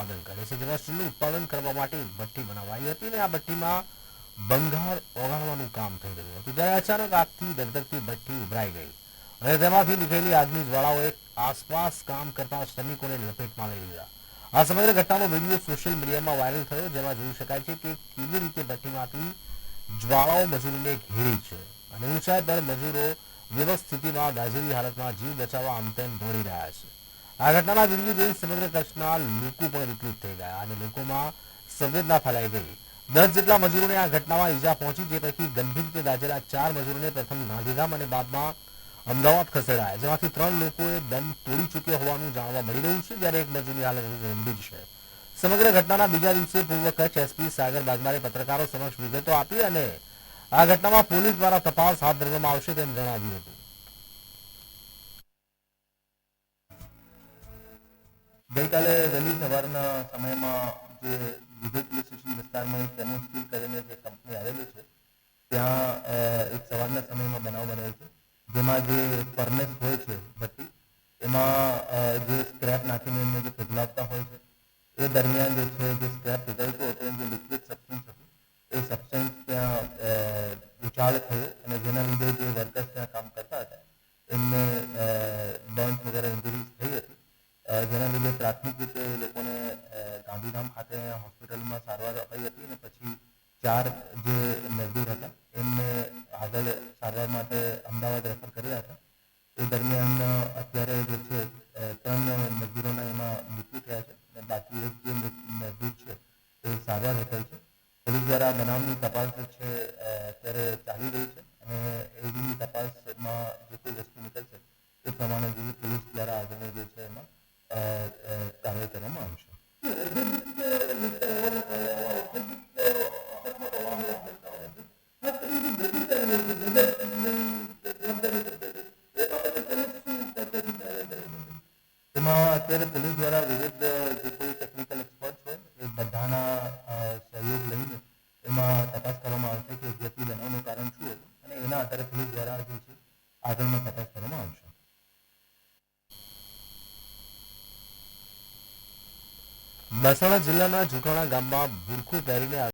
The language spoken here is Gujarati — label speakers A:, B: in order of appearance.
A: ઉત્પાદન કરે છે. સ્ટીલનું ઉત્પાદન કરવા માટે ભઠ્ઠી બનાવાઈ હતી અને આ ભઠ્ઠીમાં બંગાળ ઓગાળવાનું કામ થઈ રહ્યું હતું. ત્યારે અચાનક આગથી ધગધગતી ભઠ્ઠી ઉભરાઈ ગઈ અને તેમાંથી નીકળેલી આગની જ્વાળાઓએ આસપાસ કામ કરતા શ્રમિકોને લપેટમાં લઈ લીધા. આ સમગ્ર ઘટનાનો વીડિયો સોશિયલ મીડિયામાં વાયરલ થયો, જેમાં જોઈ શકાય છે કે કેવી રીતે ભઠ્ઠીમાંથી જ્વાળાઓ મજૂરોને ઘેરી છે અને ઊંચાઈ પર મજૂરો વ્યવસ્થિતિમાં સ્થિતિમાં દાઝેલી હાલતમાં જીવ બચાવવા આમ તેમ દોડી રહ્યા છે. આ ઘટનાના વીડિયો જોઈ સમગ્ર કચ્છના લોકો પણ વિકૃત થઈ ગયા અને લોકોમાં સંવેદના ફેલાઈ ગઈ. દસ જેટલા મજૂરોને આ ઘટનામાં ઈજા પહોંચી, જે પૈકી ગંભીર રીતે દાઝેલા ચાર મજૂરોને પ્રથમ ગાંધીધામ અને બાદમાં અમદાવાદ ખસેડાયા, જેમાંથી ત્રણ લોકોએ દમ તોડી ચૂક્યા હોવાનું જાણવા મળી રહ્યું છે, જ્યારે એક મજૂરની હાલત ગંભીર છે. સમગ્ર ઘટનાના બીજા દિવસે પૂર્વ કચ્છ એસપી સાગર બાગમારે પત્રકારો સમક્ષ વિગતો આપી અને આ ઘટનામાં પોલીસ દ્વારા તપાસ હાથ ધરવામાં આવશે તેમ જણાવ્યું હતું.
B: ગઈકાલે વહેલી સવારના સમયમાં જે વિજય સ્ટેશન વિસ્તારમાં એક તેનું સ્ટીલ કરીને જે કંપની આવેલી છે, ત્યાં એક સવારના સમયમાં બનાવ બનેલ છે. જેમાં જે ફર્નેસ હોય છે ભઠ્ઠી એમાં જે સ્ક્રેપ નાખીને એમને જે પીગળાવતા હોય છે, એ દરમિયાન જે છે, જે સ્ક્રેપ પીગળતો હતો જે લિક્વિડ સબસ્ટન્સ હતું, એ સબસ્ટન્સ ત્યાં ઉચાળ થયો અને જેના લીધે જે વર્કર્સ ત્યાં કામ કરતા હતા, એમને બર્ન્સ વગેરે ઇન્જરીઝ થઈ હતી અ, જેના લીધે પ્રાથમિક રીતે લોકોને ગાંધીધામ ખાતે હોસ્પિટલમાં સારવાર અપાઈ હતી અને પછી ચાર જે મજદૂર હતા, એમને આગળ સારવાર માટે અમદાવાદ રેફર કર્યા હતા. એ દરમિયાન અત્યારે જે છે ત્રણ મજદૂરોના એમાં મૃત્યુ થયા છે અને બાકી એક જે મજદૂર છે, એ સારવાર હેઠળ છે. પોલીસ દ્વારા બનાવની તપાસ છે અત્યારે ચાલી રહી છે અને એની તપાસમાં જે કોઈ વસ્તુ નીકળશે, એ પ્રમાણે જે પોલીસ દ્વારા આગળની જે છે એમાં અત્યારે પોલીસ દ્વારા વિવિધ જે કોઈ ટેકનિકલ એક્સપર્ટ છે, એ બધાના સહયોગ લઈને એમાં તપાસ કરવામાં આવશે કે એક્ઝેક્ટલી બનાવનું કારણ શું હતું અને એના આધારે પોલીસ દ્વારા જે છે આગળમાં તપાસ કરવામાં આવશે.
A: મહેસાણા જિલ્લાના જુકાણા ગામમાં બુરખું પહેરીને